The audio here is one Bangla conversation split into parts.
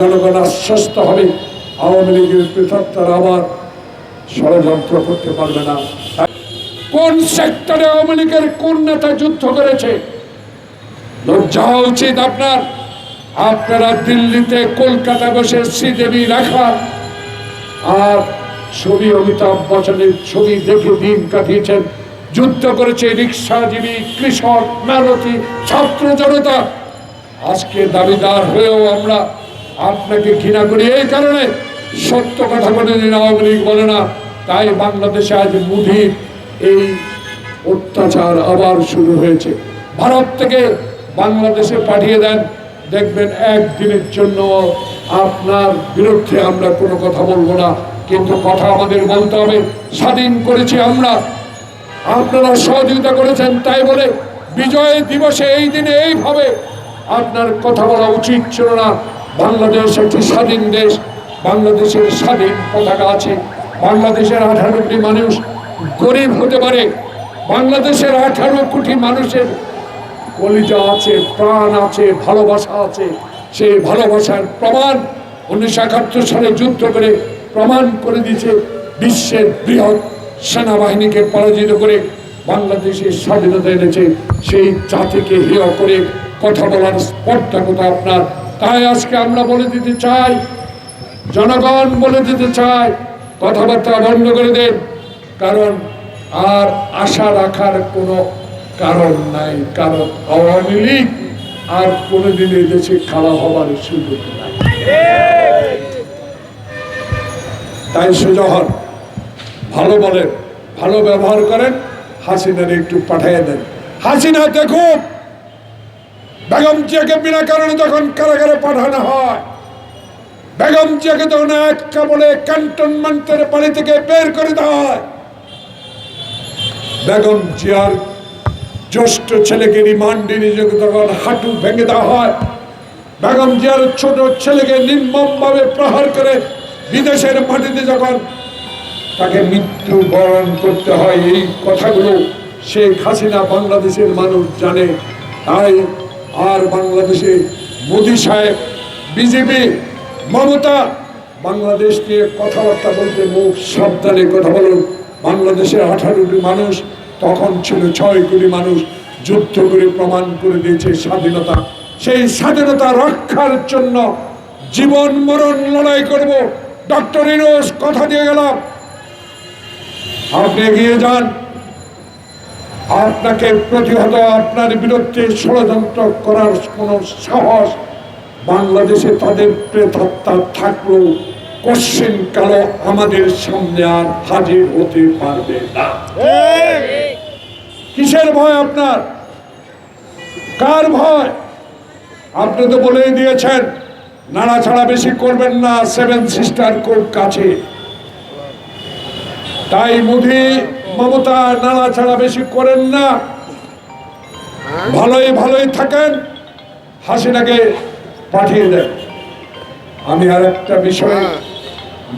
জনগণ আশ্বস্ত হবে, আওয়ামী লীগের পৃথক তারা আবার ষড়যন্ত্র করতে পারবে না। কোন সেক্টরে আওয়ামী লীগের কোন নেতা যুদ্ধ করেছে? লজ্জা উচিত আপনার। আপনারা দিল্লিতে, কলকাতা বসে শ্রীদেবী রাখা আর ছবি অমিতাভ বচ্চনের ছবি দেখে দিন কাটিয়েছেন। যুদ্ধ করেছে রিক্সাজীবী কৃষক মেহনতি ছাত্র জনতা। আজকে দাবিদার হয়েও আমরা আপনাকে ঘৃণা করি এই কারণে সত্য কথা বলে দিন আওয়ামী লীগ বলে না। তাই বাংলাদেশে আজ মুধির এই অত্যাচার আবার শুরু হয়েছে। ভারত থেকে বাংলাদেশে পাঠিয়ে দেন। দেখবেন একদিনের জন্য আপনার বিরুদ্ধে আমরা কোনো কথা বলব না। কিন্তু কথা আমাদের বলতে হবে। স্বাধীন করেছি আমরা। আপনারা সহযোগিতা করেছেন তাই বলে বিজয় দিবসে এই দিনে এইভাবে আপনার কথা বলা উচিত ছিল না। বাংলাদেশ একটি স্বাধীন দেশ, বাংলাদেশের স্বাধীন পতাকা আছে। বাংলাদেশের আঠারো কোটি মানুষ গরিব হতে পারে। বাংলাদেশের আঠারো কোটি মানুষের কলিজা আছে, প্রাণ আছে, ভালোবাসা আছে। সেই ভালোবাসার প্রমাণ উনিশশো একাত্তর সালে যুদ্ধ করে প্রমাণ করে দিয়েছে বিশ্বের বৃহৎ সেনাবাহিনীকে পরাজিত করে বাংলাদেশের স্বাধীনতা এনেছে। সেই জাতিকে হেয় করে কথা বলার স্পর্ধাকতা আপনার। তাই আজকে আমরা বলে দিতে চাই, জনগণ বলে দিতে চাই, কথাবার্তা বন্ধ করে দেন। কারণ আর আশা রাখার কোনো কারণ নাই, কারণ আওয়ামী লীগ আর কোনোদিন এই দেশে খাড়া হবার সুযোগ নাই। তাই সোজা হন ভালো বলেন, ভালো ব্যবহার করেন হাসিনার একটু পাঠিয়ে দেন। হাসিনা দেখুন বেগম জিয়াকে বিনা কারণে যখন কারাগারে পাঠানো হয়, বেগম জিয়াকে তখন এক বলে ক্যান্টনমেন্টের বাড়ি থেকে বের করে দেওয়া হয়, বেগম জিয়ার জ্যেষ্ঠ ছেলেকে রিমান্ডে নিজেকে তখন হাঁটু ভেঙে দেওয়া হয়, বেগম জিয়ার ছোট ছেলেকে নির্মমভাবে প্রহার করে বিদেশের মাটিতে যখন তাকে মৃত্যু বরণ করতে হয়, এই কথাগুলো শেখ হাসিনা বাংলাদেশের মানুষ জানে, তাই আর বাংলাদেশে মোদী সাহেব, বিজেপি, মমতা, বাংলাদেশ নিয়ে কথাবার্তা বলতে মুখ সাবধানে কথা বলুন। বাংলাদেশের আঠারোটি মানুষ, তখন ছিল ছয় কোটি মানুষ, যুদ্ধ করে প্রমাণ করে দিয়েছে স্বাধীনতা। সেই স্বাধীনতা রক্ষার জন্য জীবন মরণ লড়াই করব। ডক্টর ইনোস, কথা দিয়ে গেলাম। আপনি এগিয়ে যান। আপনাকে প্রতিহত আপনার বিরুদ্ধে ষড়যন্ত্র করার কোনো সাহস বাংলাদেশে তাদের প্রেতাত্মা থাকলেও কোশ্চেন কালো আমাদের সামনে আর হাজির হতে পারবে না। কিসের ভয় আপনার? কার ভয়? আপনি তো বলেই দিয়েছেন নাড়াছাড়া বেশি করবেন না সেভেন সিস্টার কোর্ট কাছে। তাই মোদি মমতা নাড়াছাড়া বেশি করেন না। ভালোই ভালোই থাকেন, হাসিনাকে পাঠিয়ে দেন। আমি আর একটা বিষয়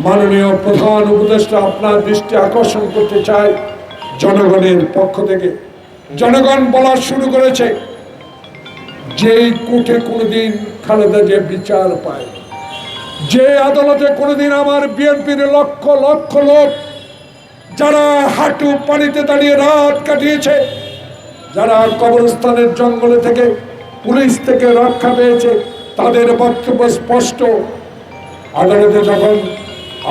মাননীয় প্রধান উপদেষ্টা আপনার দৃষ্টি আকর্ষণ করতে চাই জনগণের পক্ষ থেকে। জনগণ বলা শুরু করেছে, যেই কোর্টে কোনোদিন খালেদা যে বিচার পায়। যে আদালতে কোনোদিন আমার বিএনপির লক্ষ লক্ষ লোক যারা হাঁটু পানিতে দাঁড়িয়ে রাত কাটিয়েছে, যারা কবরস্থানের জঙ্গলে থেকে পুলিশ থেকে রক্ষা পেয়েছে, তাদের বক্তব্য স্পষ্ট। আদালতে যখন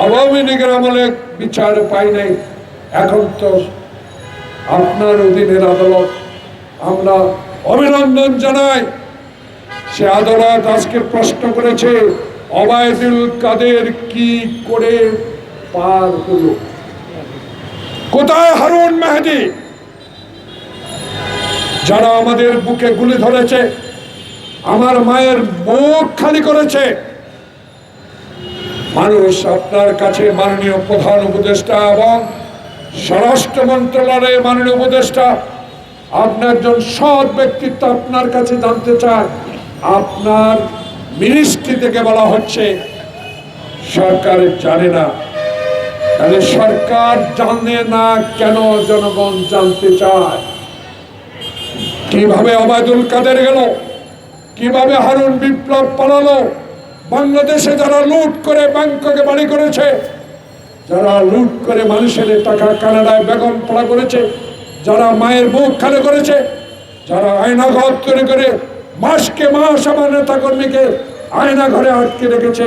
আওয়ামী লীগের আমলে বিচার পাই নাই, এখন তো আপনার অধীনের আদালত, আমরা অভিনন্দন জানাই। সে আদালত আজকে প্রশ্ন করেছে, অবায়দুল কাদের কি করে পার হলো? কোথায় হারুন মেহেদি? যারা আমাদের বুকে গুলি ধরেছে, আমার মায়ের মুখ খালি করেছে। মানুষ আপনার কাছে মাননীয় প্রধান উপদেষ্টা এবং স্বরাষ্ট্র মন্ত্রণালয়ের মাননীয় উপদেষ্টা আপনার একজন সৎ ব্যক্তিত্ব আপনার কাছে জানতে চায়। আপনার মিনিস্ট্রি থেকে বলা হচ্ছে, সরকার জানে না তাহলে সরকার জানে না কেন জনগণ জানতে চায়। কীভাবে অবায়দুল কাদের গেল? কীভাবে হারুন বিপ্লব পালালো? বাংলাদেশে যারা লুট করে ব্যাংককে বাড়ি করেছে, যারা লুট করে মানুষের টাকা কানাডায় বেগম পড়া করেছে, যারা মায়ের বুক খালি করেছে, যারা আয়না ঘর তৈরি করে মাসকে মাস আমার নেতা কর্মীকে আয়না ঘরে আটকে রেখেছে,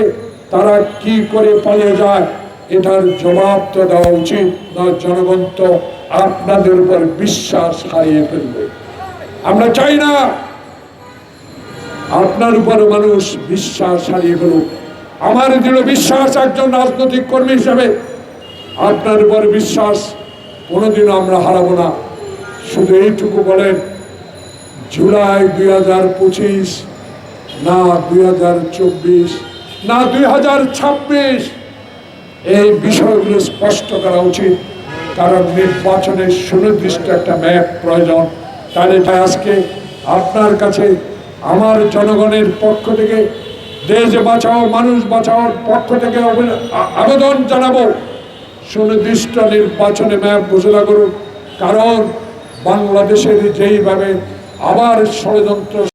তারা কি করে পালিয়ে যায়? এটার জবাব তো দেওয়া উচিত না জনগণ তো আপনাদের উপর বিশ্বাস হারিয়ে ফেলবে। আমরা চাই না আপনার উপর মানুষ বিশ্বাস হারিয়ে ফেলুক। আমার দৃঢ় বিশ্বাস একজন রাজনৈতিক কর্মী হিসাবে, আপনার উপর বিশ্বাস কোনোদিনও আমরা হারাবো না। শুধু এইটুকু বলেন, জুলাই দুই হাজার পঁচিশ না দুই হাজার চব্বিশ, না দুই হাজার ছাব্বিশ এই বিষয়গুলো স্পষ্ট করা উচিত। কারণ নির্বাচনের সুনির্দিষ্ট একটা ম্যাপ প্রয়োজন। তাহলে তাই আজকে আপনার কাছে আমার জনগণের পক্ষ থেকে, দেশ বাঁচাও, মানুষ বাঁচাওয়ার পক্ষ থেকে আবেদন জানাব। সুনির্দিষ্ট নির্বাচনে ম্যাপ ঘোষণা করুন। কারণ বাংলাদেশের যেইভাবে আবার ষড়যন্ত্র